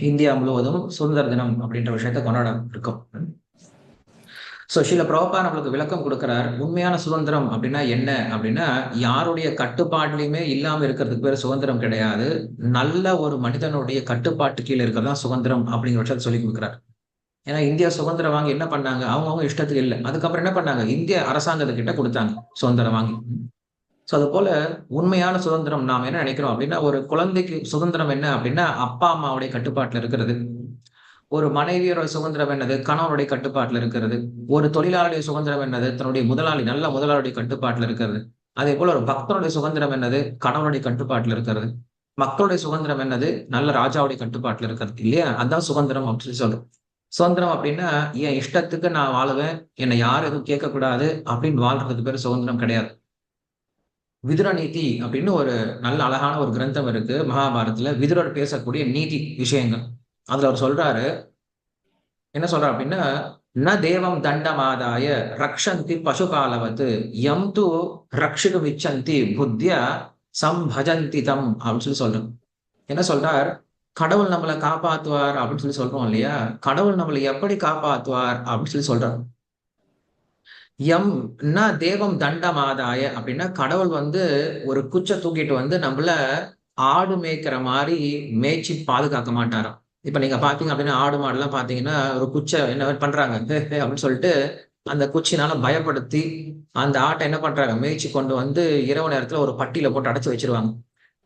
India முழுவதும் சுதந்திர தினம் அப்படின்ற விஷயத்த கொண்டாட இருக்கும். ஸோ சில பிரபா நம்மளுக்கு விளக்கம் கொடுக்குறார் உண்மையான சுதந்திரம் அப்படின்னா என்ன? அப்படின்னா யாருடைய கட்டுப்பாடுலையுமே இல்லாம இருக்கிறதுக்கு பேர் சுதந்திரம் கிடையாது. நல்ல ஒரு மனிதனுடைய கட்டுப்பாட்டு கீழே இருக்கிறதா சுதந்திரம் அப்படிங்கிற விஷயத்த சொல்லி கொடுக்குறாரு. ஏன்னா இந்தியா சுதந்திரம் வாங்கி என்ன பண்ணாங்க? அவங்கவுங்க இஷ்டத்துக்கு இல்லை. அதுக்கப்புறம் என்ன பண்ணாங்க? இந்திய அரசாங்கத்துக்கிட்ட கொடுத்தாங்க சுதந்திரம் வாங்கி. ஸோ அது போல உண்மையான சுதந்திரம் நாம் என்ன நினைக்கிறோம் அப்படின்னா ஒரு குழந்தைக்கு சுதந்திரம் என்ன அப்படின்னா அப்பா அம்மாவுடைய கட்டுப்பாட்டில் இருக்கிறது ஒரு மனைவியோட சுதந்திரம் என்னது கணவனுடைய கட்டுப்பாட்டில் இருக்கிறது ஒரு தொழிலாளருடைய சுதந்திரம் என்னது தன்னுடைய முதலாளி நல்ல முதலாளியுடைய கட்டுப்பாட்டில் இருக்கிறது. அதே போல ஒரு பக்தனுடைய சுதந்திரம் என்னது கணவனுடைய கட்டுப்பாட்டில் இருக்கிறது. மக்களுடைய சுதந்திரம் என்னது நல்ல ராஜாவுடைய கட்டுப்பாட்டில் இருக்கிறது இல்லையா? அதான் சுதந்திரம் அப்படின்னு சொல்றோம். சுதந்திரம் அப்படின்னா என் இஷ்டத்துக்கு நான் வாழுவேன் என்னை யாரும் எதுவும் கேட்கக்கூடாது அப்படின்னு வாழ்றதுக்கு பேர் சுதந்திரம் கிடையாது. விதுர நீதி அப்படின்னு ஒரு நல்ல அழகான ஒரு கிரந்தம் இருக்கு. மகாபாரதத்துல விதுரர் பேசக்கூடிய நீதி விஷயங்கள். அதுல அவர் சொல்றாரு என்ன சொல்றாரு அப்படின்னா ந தேவம் தண்டமாதாய ரக்ஷந்தி பசுபாலவத்து எம் து ரக்ஷிடு விச்சந்தி புத்தியா சம்பஜந்தி தம் அப்படின்னு சொல்லி சொல்றோம் என்ன சொல்றார்? கடவுள் நம்மளை காப்பாத்துவார் அப்படின்னு சொல்லி சொல்றோம் இல்லையா? கடவுள் நம்மளை எப்படி காப்பாத்துவார் அப்படின்னு சொல்லி சொல்றாரு. எம் தேவம் தண்டமாதாய அப்படின்னா கடவுள் வந்து ஒரு குச்சை தூக்கிட்டு வந்து நம்மள ஆடு மேய்க்கிற மாதிரி மேய்ச்சி பாதுகாக்க மாட்டாராம். இப்ப நீங்க பாத்தீங்க அப்படின்னா ஆடு மாடுலாம் பாத்தீங்கன்னா ஒரு குச்சை என்ன பண்றாங்க அப்படின்னு சொல்லிட்டு அந்த குச்சினால பயப்படுத்தி அந்த ஆட்டை என்ன பண்றாங்க மேய்ச்சி கொண்டு வந்து இரவு நேரத்துல ஒரு பட்டியில போட்டு அடைச்சு வச்சிருவாங்க.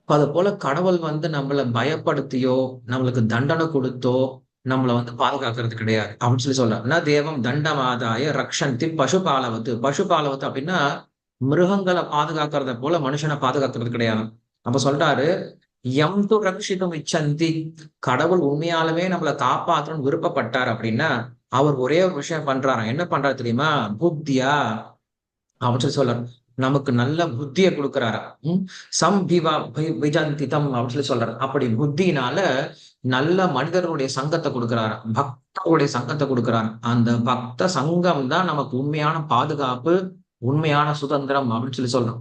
அது போல கடவுள் வந்து நம்மளை பயப்படுத்தியோ நம்மளுக்கு தண்டனை கொடுத்தோ நம்மளை வந்து பாதுகாக்கிறது கிடையாது. அப்படின்னு சொல்லி சொல்றாங்க தேவம்? தண்டமாதாய ரக்ஷந்தி பசுபாலவத்து. பசுபாலவத்து அப்படின்னா மிருகங்களை பாதுகாக்கிறத போல மனுஷனை பாதுகாக்கிறது கிடையாது. நம்ம சொல்றாரு எம் து ரக்ஷிதம் இச்சந்தி. கடவுள் உண்மையாலுமே நம்மளை காப்பாற்றணும்னு விருப்பப்பட்டார் அப்படின்னா அவர் ஒரே ஒரு விஷயம் பண்றாராம். என்ன பண்றாரு தெரியுமா? புக்தியா அப்படின்னு சொல்லி சொல்றாரு. நமக்கு நல்ல புத்தியை கொடுக்குறாரா? உம் சம்பிவா விஜந்திதம் அப்படின்னு சொல்லி சொல்றாரு. அப்படி புத்தினால நல்ல மனிதர்களுடைய சங்கத்தை கொடுக்குறாரா? பக்தருடைய சங்கத்தை கொடுக்குறாரு. அந்த பக்த சங்கம் தான் நமக்கு உண்மையான பாதுகாப்பு உண்மையான சுதந்திரம் அப்படின்னு சொல்லி சொல்றோம்.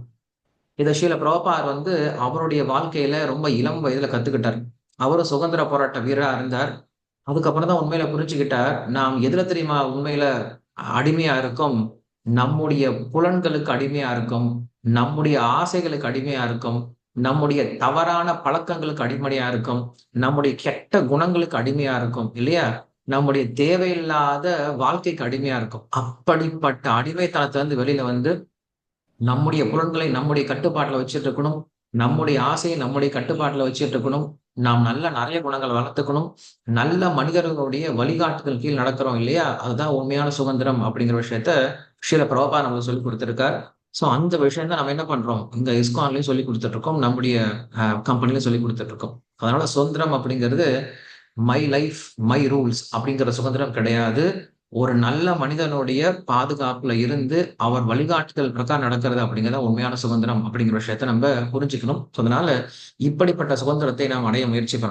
இதை ஷீல பிரபார் வந்து அவருடைய வாழ்க்கையில ரொம்ப இளம் வயதுல கத்துக்கிட்டார். அவரும் சுதந்திர போராட்ட வீரரா இருந்தார். அதுக்கப்புறம் தான் உண்மையில புரிஞ்சுக்கிட்டார். நாம் எதுல தெரியுமா உண்மையில அடிமையா இருக்கும்? நம்முடைய புலன்களுக்கு அடிமையா இருக்கும் நம்முடைய ஆசைகளுக்கு அடிமையா இருக்கும் நம்முடைய தவறான பழக்கங்களுக்கு அடிமையா இருக்கும் நம்முடைய கெட்ட குணங்களுக்கு அடிமையா இருக்கும் இல்லையா? நம்முடைய தேவையில்லாத வாழ்க்கைக்கு அடிமையா இருக்கும். அப்படிப்பட்ட அடிமைத்தனத்துல இருந்து வெளியில வந்து நம்முடைய புலன்களை நம்முடைய கட்டுப்பாட்டுல வச்சுட்டு இருக்கணும் நம்முடைய ஆசையை நம்முடைய கட்டுப்பாட்டுல வச்சுட்டு இருக்கணும். நாம் நல்ல நிறைய குணங்கள் வளர்த்துக்கணும். நல்ல மனிதர்களுடைய வழிகாட்டுதல் கீழ் நடக்கிறோம் இல்லையா? அதுதான் உண்மையான சுதந்திரம் அப்படிங்கிற விஷயத்த ஸ்ரீல பிரபா நம்மளுக்கு சொல்லி கொடுத்துருக்கார். ஸோ அந்த விஷயம் தான் நம்ம என்ன பண்றோம்? இந்த இஸ்கான்லயும் சொல்லி கொடுத்துட்டு இருக்கோம் நம்முடைய கம்பெனிலையும் சொல்லி கொடுத்துட்டு இருக்கோம் அதனால சுதந்திரம் அப்படிங்கிறது மை லைஃப் மை ரூல்ஸ் அப்படிங்கிற சுதந்திரம் கிடையாது. ஒரு நல்ல மனிதனுடைய பாதுகாப்புல இருந்து அவர் வழிகாட்டுதல் பிரகாரம் நடக்கிறது அப்படிங்கிறத உண்மையான சுதந்திரம் அப்படிங்கிற விஷயத்த நம்ம புரிஞ்சுக்கணும். அதனால இப்படிப்பட்ட சுதந்திரத்தை நாம் அடைய முயற்சி பண்ணணும்.